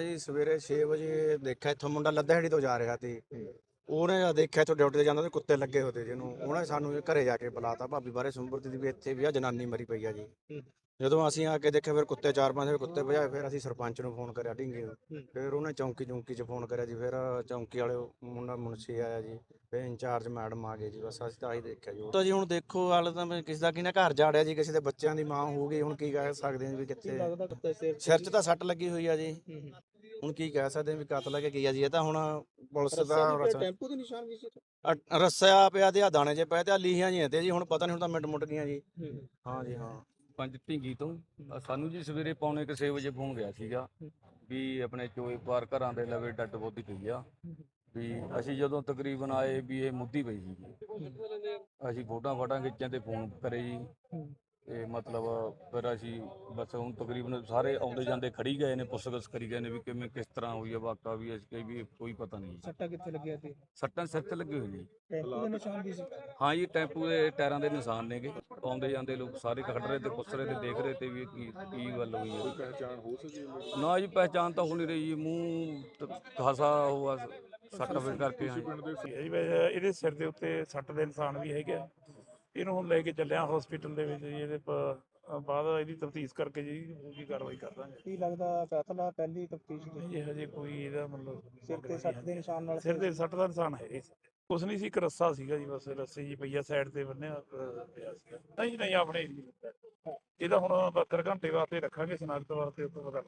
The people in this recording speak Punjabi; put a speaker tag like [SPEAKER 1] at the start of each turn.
[SPEAKER 1] ਜੀ ਸਵੇਰੇ 6 ਵਜੇ ਦੇਖਿਆ ਇੱਥੋਂ ਮੁੰਡਾ ਲੱਦਹੜੀ ਤੋਂ ਜਾ ਰਿਹਾ ਸੀ। ਉਹਨੇ ਜਦ ਦੇਖਿਆ ਇੱਥੋਂ ਡਿਊਟੀ ਤੇ ਜਾਂਦਾ ਤੇ ਕੁੱਤੇ ਲੱਗੇ ਹੋਤੇ ਜਿਹਨੂੰ ਉਹਨੇ ਸਾਨੂੰ ਘਰੇ ਜਾ ਕੇ ਬੁਲਾਤਾ ਭਾਬੀ ਬਾਰੇ ਸੁੰਬਰਤੀ ਦੀ ਵੀ ਇੱਥੇ ਵੀ ਆ ਜਨਾਨੀ ਮਰੀ ਪਈ ਆ ਜੀ। ਜਦੋਂ ਅਸੀਂ ਆ ਕੇ ਦੇਖਿਆ ਫਿਰ ਕੁੱਤੇ ਚਾਰ ਪੰਜ ਕੁੱਤੇ ਭਜਾਏ ਫਿਰ ਅਸੀਂ ਸਰਪੰਚ ਨੂੰ ਫੋਨ ਕਰਿਆ ਢਿੰਗੇ ਨੂੰ। ਫਿਰ ਉਹਨੇ ਚੌਂਕੀ ਚੌਂਕੀ 'ਚ ਫੋਨ ਕਰਿਆ ਜੀ ਫਿਰ ਚੌਂਕੀ ਵਾਲੇ ਮੁੰਡਾ ਮੁਨਸੀ ਆਇਆ ਜੀ ਫਿਰ ਇੰਚਾਰਜ ਮੈਡਮ ਆ ਗਏ ਜੀ ਬਸ ਅਸੀਂ ਤਾਂ ਆਹੀ ਦੇਖਿਆ ਜੀ। ਤਾਂ ਜੀ ਹੁਣ ਦੇਖੋ ਹਾਲੇ ਤਾਂ ਕਿਸੇ ਦਾ ਕਿਹਨੇ ਘਰ ਜਾੜਿਆ ਜੀ ਕਿਸੇ ਦੇ ਬੱਚਿਆਂ ਦੀ ਮਾਂ ਹੋਊਗੀ ਹੁਣ ਕੀ ਕਹਿ ਸਕਦੇ ਹਾਂ ਵੀ ਕਿੱਥੇ
[SPEAKER 2] ਸਿਰ
[SPEAKER 1] 'ਚ ਤਾਂ ਸੱਟ ਲੱਗੀ ਹੋਈ ਆ ਜੀ। ਹੁਣ ਕੀ ਕਹਿ ਸਕਦੇ ਹਾਂ ਵੀ ਕਤਲ ਹੈ ਕਿ ਕੀ ਆ ਜੀ ਇਹ ਤਾਂ ਹੁਣ ਪੁਲਿਸ ਦਾ ਰਸ-
[SPEAKER 2] ਟੈਂਪੂ ਦੇ ਨਿਸ਼ਾਨ ਵੀ ਸੀ
[SPEAKER 1] ਅ- ਰੱਸਿਆ ਪਿਆ ਤੇ ਆ ਦਾਣੇ 'ਚ ਪਏ ਤੇ ਆ ਲੀਹਾਂ ਜੀਆਂ ਤੇ ਜੀ ਹੁਣ ਪਤਾ ਨਹੀਂ ਹੁਣ ਤਾਂ ਮਿੰਟ ਮੁੱਟ ਗਈਆਂ ਜੀ। ਹਾਂ ਜੀ ਹਾਂ।
[SPEAKER 3] ਪੰਜ ਢਿੰਗੀ ਤੋਂ ਸਾਨੂੰ ਜੀ ਸਵੇਰੇ ਪੌਣੇ ਕੁ ਛੇ ਵਜੇ ਫੋਨ ਗਿਆ ਸੀਗਾ ਵੀ ਆਪਣੇ ਚੋਏ ਪਾਰ ਘਰਾਂ ਦੇ ਲਵੇ ਡੱਡ ਬੋਦੀ ਪਈ ਆ। ਵੀ ਅਸੀਂ ਜਦੋਂ ਤਕਰੀਬਨ ਆਏ ਵੀ ਇਹ ਮੁੱਦੀ ਪਈ ਸੀ। ਅਸੀਂ ਫੋਟੋਆਂ ਫਾਟਾਂ ਖਿੱਚਾਂ ਤੇ ਫੋਨ ਕਰੇ ਜੀ। ਤੇ ਮਤਲਬ ਫਿਰ ਅਸੀਂ ਬਸ ਹੁਣ ਤਕਰੀਬਨ ਸਾਰੇ ਆਉਂਦੇ ਜਾਂਦੇ ਖੜੀ ਗਏ ਨੇ ਪੁੱਛਗਿੱਛ ਕਰੀ ਗਏ ਨੇ ਵੀ ਕਿਵੇਂ ਕਿਸ ਤਰ੍ਹਾਂ ਹੋਈ ਆ ਵਾਕਾ ਵੀ ਅਸੀਂ ਕਹੀ ਵੀ ਕੋਈ ਪਤਾ ਨਹੀਂ
[SPEAKER 2] ਸੱਟਾ ਕਿੱਥੇ ਲੱਗਿਆ ਤੇ
[SPEAKER 3] ਸੱਟਾਂ ਸਿਰ ਤੇ ਲੱਗੀ ਹੋਈ ਜੀ।
[SPEAKER 2] ਟੈਂਪੂ ਦੇ ਨਿਸ਼ਾਨ ਵੀ ਸੀ।
[SPEAKER 3] ਹਾਂ ਜੀ ਟੈਂਪੂ ਦੇ ਟਾਇਰਾਂ ਦੇ ਨਿਸ਼ਾਨ ਨੇਗੇ। ਆਉਂਦੇ ਜਾਂਦੇ ਲੋਕ ਸਾਰੇ ਖੜ ਰਹੇ ਤੇ ਪੁੱਛ ਰਹੇ ਤੇ ਦੇਖ ਰਹੇ ਤੇ ਵੀ ਇਹ ਕੀ ਕੀ ਗੱਲ ਹੋਈ ਹੈ
[SPEAKER 4] ਪਹਿਚਾਣ ਹੋ ਸਕੀ
[SPEAKER 3] ਨਾ ਜੀ ਪਹਿਚਾਨ ਤਾਂ ਹੋ ਨਹੀਂ ਰਹੀ ਜੀ। ਮੂੰਹ ਖਾਸਾ ਹੋਆ ਸੱਟ ਵੇ ਕਰਕੇ ਹਾਂ ਜੀ।
[SPEAKER 5] ਹੈ ਇਹਦੇ ਸਿਰ ਦੇ ਉੱਤੇ ਸੱਟ ਦੇ ਨਿਸ਼ਾਨ ਵੀ ਹੈਗੇ ਆ। ਇਹਨੂੰ ਹੁਣ ਲੈ ਕੇ ਚੱਲਿਆ ਹਸਪੀਟਲ ਦੇ ਵਿੱਚ ਜੀ ਇਹਦੇ ਪ- ਬਾਅਦ ਇਹਦੀ ਤਫਤੀਸ਼ ਕਰਕੇ ਜੀ ਉਹ ਵੀ ਕਾਰਵਾਈ ਕਰ ਦਾਂਗੇ।
[SPEAKER 2] ਕੀ ਲੱਗਦਾ ਕਾਤਲ ਆ ਪਹਿਲੀ ਤਫਤੀਸ਼
[SPEAKER 5] ਨਹੀਂ ਜੀ ਹਜੇ ਕੋਈ ਇਹਦਾ ਮਤਲਬ
[SPEAKER 2] ਸਿਰ ਤੇ ਸੱਟ ਦੇ ਨਿਸ਼ਾਨ ਨਾਲ
[SPEAKER 5] ਸਿਰ ਦੇ ਸੱਟ ਦਾ ਨਿਸ਼ਾਨ ਹੈ ਜੀ ਕੁਛ ਨਹੀਂ ਸੀ ਇੱਕ ਰੱਸਾ ਸੀਗਾ ਜੀ ਬਸ ਰੱਸੇ ਜੀ ਪਈਆ ਸਾਈਡ ਤੇ ਬੰਨਿਆ ਪਿਆ ਸੀਗਾ। ਨਹੀਂ ਨਹੀਂ ਆਪਣੇ ਇਹਦਾ। ਹੁਣ 72 ਘੰਟੇ ਵਾਸਤੇ ਰੱਖਾਂਗੇ ਸਨਾਖਤ ਵਾਸਤੇ ਤੋਂ ਪਤਾ